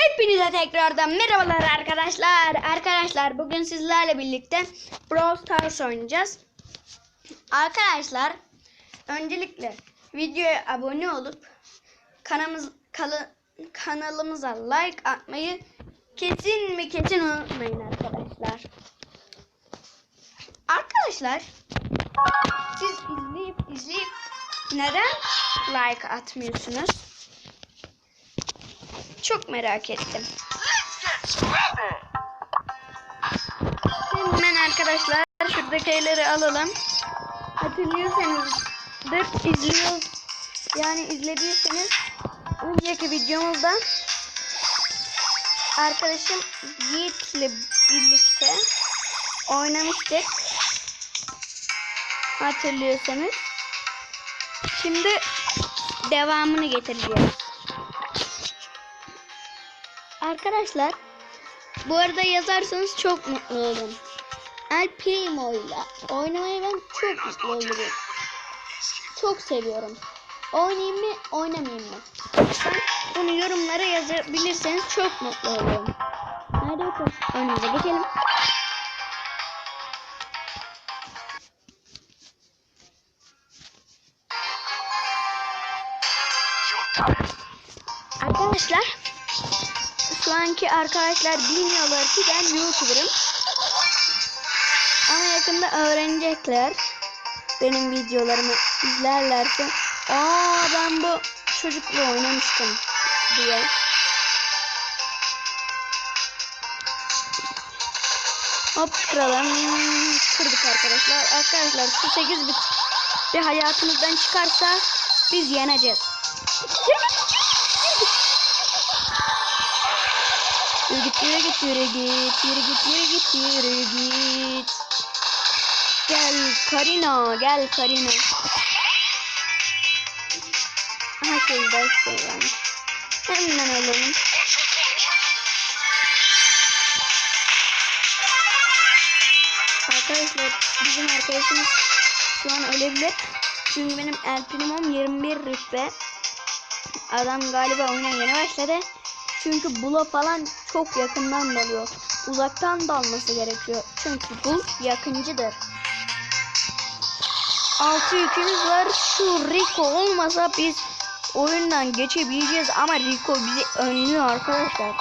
Hepinize tekrardan merhabalar arkadaşlar. Arkadaşlar bugün sizlerle birlikte Brawl Stars oynayacağız. Arkadaşlar öncelikle videoya abone olup kanalımız kalı- kanalımıza like atmayı kesin mi kesin unutmayın arkadaşlar. Arkadaşlar siz izleyip izleyip neden like atmıyorsunuz? Çok merak ettim. Hemen arkadaşlar şuradaki şeyleri alalım. Hatırlıyorsanızdır izliyor yani izlediyseniz önceki videomuzda arkadaşım Yiğit'le birlikte oynamıştık. Hatırlıyorsanız. Şimdi devamını getireceğiz. Arkadaşlar bu arada yazarsanız çok mutlu olurum. El Primo ile oynamayı ben çok mutlu olurum. Çok seviyorum. Oynayayım mı oynamayayım mı? Lütfen bunu yorumlara yazabilirseniz çok mutlu olurum. Hadi bakalım önümüze geçelim. Arkadaşlar anki arkadaşlar bilmiyorlar ki ben YouTuber'ım. Ama yakında öğrenecekler. Benim videolarımı izlerlerse. Aa ben bu çocukla oynamıştım diye. Hop kıralım. Kırdık arkadaşlar. Arkadaşlar şu 8 bit bir hayatımızdan çıkarsa biz yeneceğiz. Yürü git yürü git yürü git yürü git yürü git yürü git. Gel Karina gel Karina. Şey ders varmış. Hemen alalım. Arkadaşlar bizim arkadaşımız şu an ölebilir. Çünkü benim El Primo'm 21 rütbe. Adam galiba oyuna yeni başladı. Çünkü bula falan çok yakından dalıyor. Uzaktan dalması gerekiyor. Çünkü bul yakıncıdır. Altı yükümüz var. Şu Rico olmasa biz oyundan geçebileceğiz ama Rico bizi önlüyor arkadaşlar.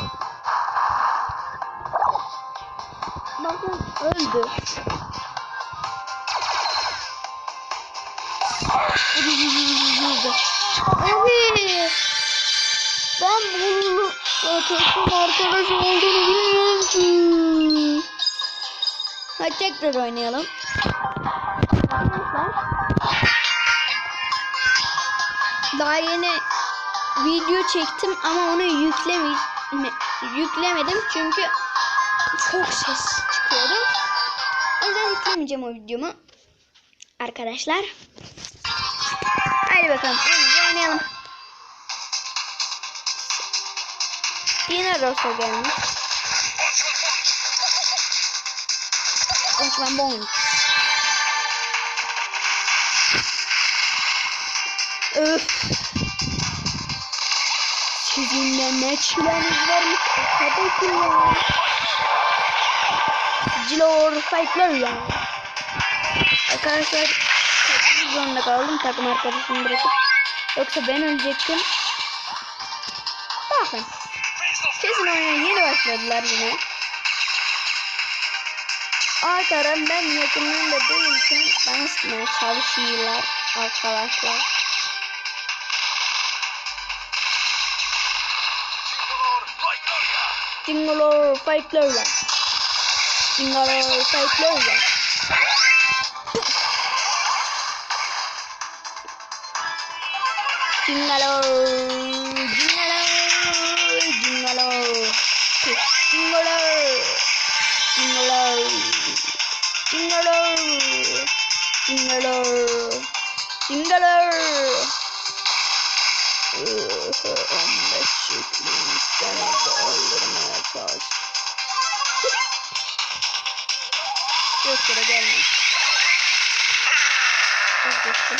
Bakın öldü. Evet. Ben bunun takım arkadaş olduğunu bilmiyorum ki. Hadi tekrar oynayalım. Daha yeni video çektim ama onu yükleme, yüklemedim çünkü çok ses çıkıyordu. O yüzden yüklemeyeceğim o videomu. Arkadaşlar. Hadi bakalım. Önce oynayalım. Yine Rosa gelmiş. Osman Bond. Öf. Sizinle ne çileniz varmış arkadaşım ya. Cilor fightler ya. Arkadaşlar kaçmak zorunda kaldım takım arkadaşımı bırakıp. Yoksa ben ölecektim. Bakın. Kesin oyuna yeni başladılar yine. Arkadan ben yakınlığında değilken bana sıkmaya çalışıyorlar arkadaşlar. Jingle fightlerla. Jingle fightlerla. Jingle, jingle, Yere gelme. Vazgeçtim.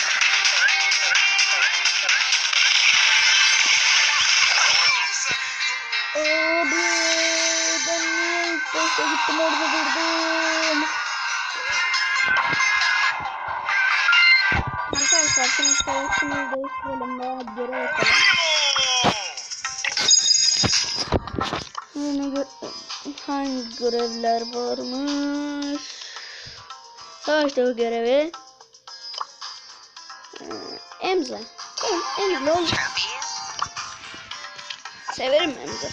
Abi ben niye ilk başta gittim orada durdum. Arkadaşlar şimdi savaşımızı değiştirelim veya görev yapalım. Yine gö hangi görevler varmış? Savaşta görevi. Ee, Emze. Tamam, Emze. Severim Emze.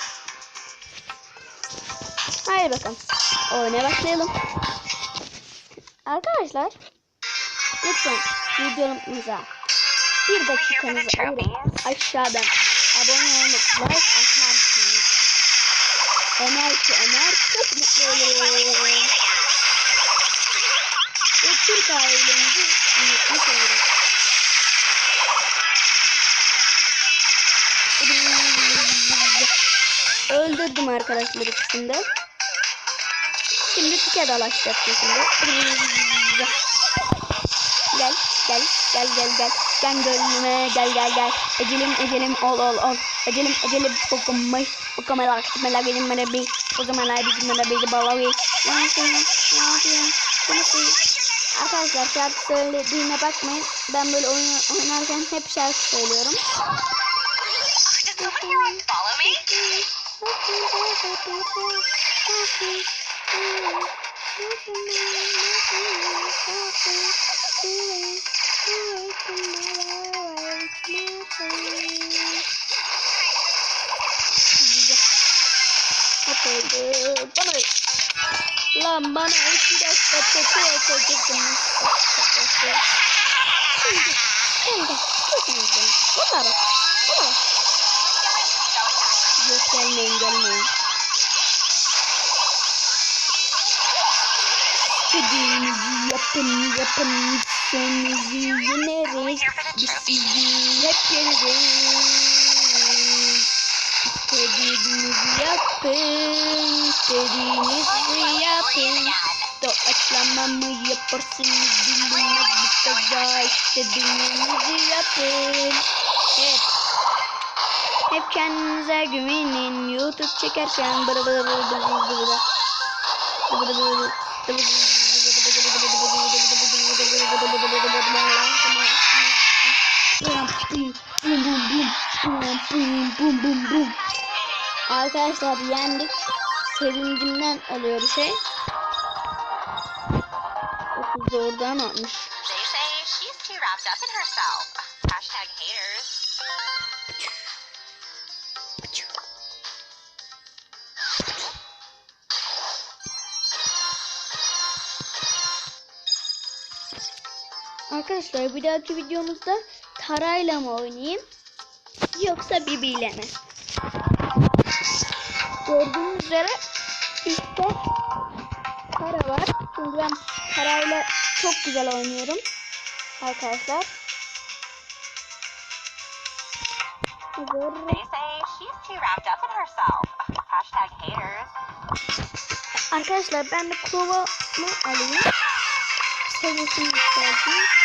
Haydi bakalım. Oyuna başlayalım. Arkadaşlar. Lütfen videomuza bir dakikanızı ayırıp aşağıdan abone olup like atarsınız. Ömer ki Ömer çok mutlu olurum. Türk ailemizi unutmuş olurum. Öldürdüm arkadaşlar ikisini. Şimdi tike dalaşacak şimdi. Gel gel gel gel gel. Gel gönlüme gel gel gel. Ecelim ecelim ol ol ol. Ecelim ecelim okumayı. Okumalar kısmeler benim bana bir. O zamanlar bizim bana bir de balavi. Ne yapayım? Ne yapayım? Bu nasıl? Arkadaşlar şarkı söylediğime bakmayın. Ben böyle oyun oynarken hep şarkı söylüyorum. Hop oldu. Bana Lan bana iki dakika çöpe yapacaktım. Şimdi, şimdi, şimdi. Bunlar, bunlar. Yok gelmeyin gelmeyin. İstediğinizi yapın yapın. Senizi yeneriz. Biz sizi hep yeneriz. İstediğinizi yapın. İstediğinizi yapın. Doğaçlama mı yaparsınız bilinmez bir kaza. İstediğinizi yapın. Hep. Hep kendinize güvenin. YouTube çekerken. Arkadaşlar yendik sevincimden oluyor bir şey. Okul doğrudan atmış. Arkadaşlar bir dahaki videomuzda Tara'yla mı oynayayım yoksa Bibi ile mi? Gördüğünüz üzere üstte para var. Çünkü ben parayla çok güzel oynuyorum. Arkadaşlar. Arkadaşlar ben de kovamı alayım. Sevgisini isterdim.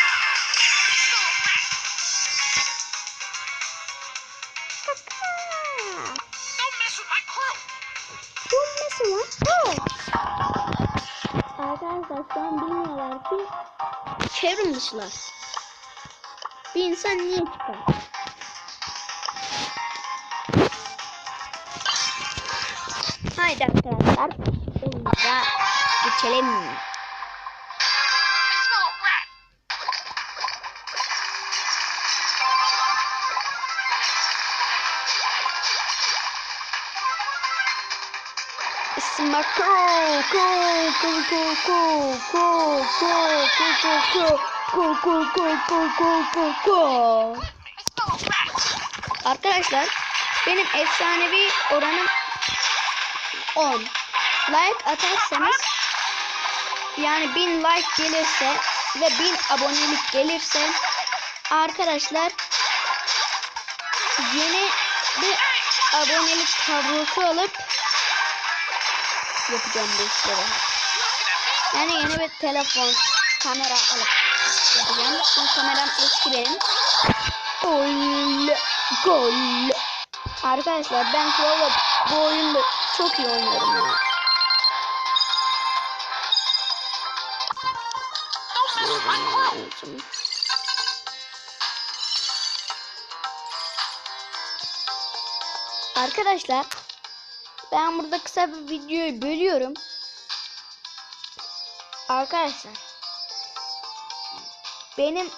Bulması var. Arkadaşlar şu an bilmiyorlar ki çevrim dışılar. Bir insan niye çıkar? Haydi arkadaşlar. Oyunumuza geçelim. Ko Ko Ko Ko Ko Ko Ko Ko Ko Ko Ko Ko Ko Ko I smell a rat. Arkadaşlar benim efsanevi oranım 10. Like atarsanız yani 1000 like gelirse ve 1000 abonelik gelirse arkadaşlar yeni bir abonelik tablosu alıp yapacağım bu işleri. Yani yeni bir telefon kamera alıp yapacağım. Çünkü kameram eski benim. Gol. Gol. Arkadaşlar ben Crow'la bu oyunda çok iyi oynuyorum ya. Arkadaşlar ben burada kısa bir videoyu bölüyorum. Arkadaşlar benim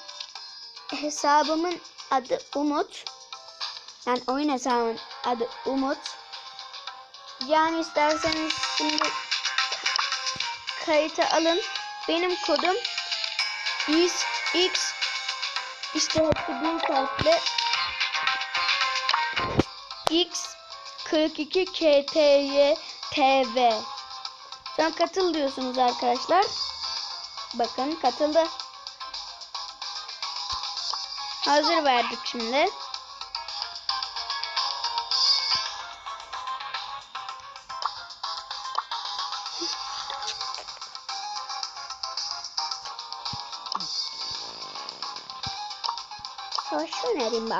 hesabımın adı Umut. Yani oyun hesabımın adı Umut. Yani isterseniz şimdi kayıta alın. Benim kodum X X işte hepsi büyük harfle X 42 KTY TV. Sonra katıl diyorsunuz arkadaşlar. Bakın katıldı. Hazır verdik şimdi. Savaş önerim.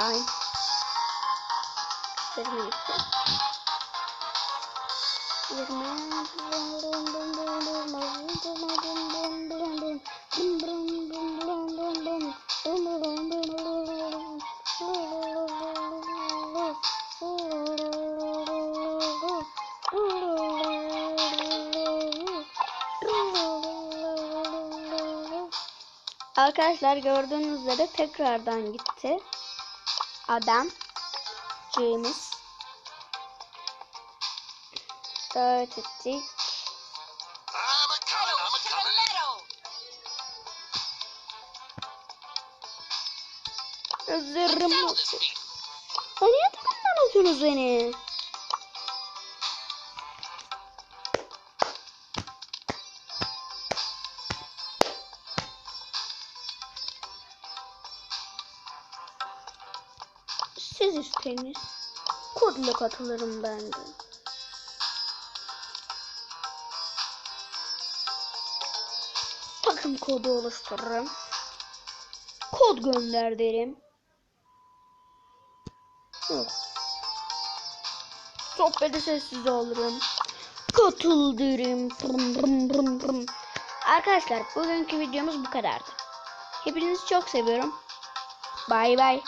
İki. Yirmi. Arkadaşlar gördüğünüz üzere tekrardan gitti. Adam. James. Dört ettik. I'm a coming, I'm a coming. Özürüm Settle olsun. this beef. Lan niye takımdan atıyorsunuz beni? İsteyiniz. Kodla katılırım ben de. Takım kodu oluştururum. Kod gönder derim. Yok. Sohbeti sessiz olurum. Katıl derim. Pırım pırım pırım pırım. Arkadaşlar bugünkü videomuz bu kadardı. Hepinizi çok seviyorum. Bay bay.